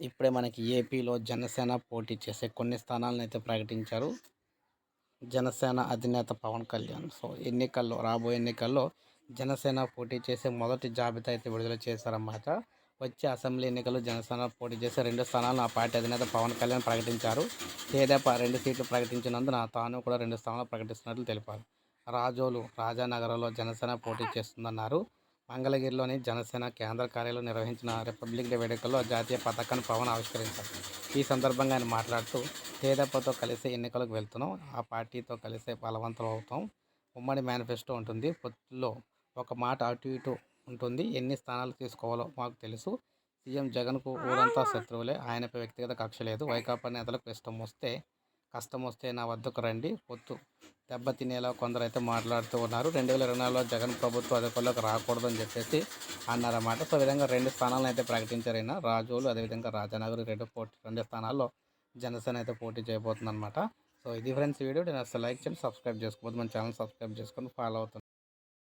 ఇప్పుడే మనకి ఏపీలో జనసేన పోటీ చేసే కొన్ని స్థానాలను అయితే ప్రకటించారు. జనసేన అధినేత పవన్ కళ్యాణ్. సో ఎన్నికల్లో రాబోయే ఎన్నికల్లో జనసేన పోటీ చేసే మొదటి జాబితా అయితే విడుదల చేశారన్నమాట. వచ్చే అసెంబ్లీ ఎన్నికల్లో జనసేన పోటీ చేసే రెండు స్థానాలను ఆ పార్టీ అధినేత పవన్ కళ్యాణ్ ప్రకటించారు. తేదేపా రెండు సీట్లు ప్రకటించినందున తాను కూడా రెండు స్థానాలు ప్రకటిస్తున్నట్లు తెలిపారు. రాజోలు రాజానగరంలో జనసేన పోటీ చేస్తుందన్నారు. మంగళగిరిలోని జనసేన కేంద్ర కార్యాలయం నిర్వహించిన రిపబ్లిక్ డే వేడుకల్లో జాతీయ పతాకాన్ని పవన్ ఆవిష్కరించారు. ఈ సందర్భంగా ఆయన మాట్లాడుతూ తేదప్పతో కలిసి ఎన్నికలకు వెళ్తున్నాం. ఆ పార్టీతో కలిసే బలవంతం అవుతాం. ఉమ్మడి మేనిఫెస్టో ఉంటుంది. పొత్తులో ఒక మాట అటు ఇటు ఉంటుంది. ఎన్ని స్థానాలు తీసుకోవాలో మాకు తెలుసు. సీఎం జగన్కు ఊరంతా శత్రువులే. ఆయనపై వ్యక్తిగత కక్ష లేదు. వైకాపా నేతలకు ఇష్టం వస్తే కష్టం వస్తే నా వద్దకు రండి. పొత్తు దెబ్బతినేలా కొందరు అయితే మాట్లాడుతూ ఉన్నారు. రెండు వేల ఇరవై నాలుగులో జగన్ ప్రభుత్వం అధికారులకు రాకూడదని చెప్పేసి అన్నారన్నమాట. సో విధంగా రెండు స్థానాలను అయితే ప్రకటించారైనా రాజోలు అదేవిధంగా రాజానగర్ రెండు పోటీ రెండు స్థానాల్లో జనసేన అయితే పోటీ చేయబోతుంది సో ఇది ఫ్రెండ్స్ వీడియో. నేను అసలు లైక్ చేయండి సబ్స్క్రైబ్ చేసుకోవద్దు మన ఛానల్ సబ్స్క్రైబ్ చేసుకొని ఫాలో అవుతుంది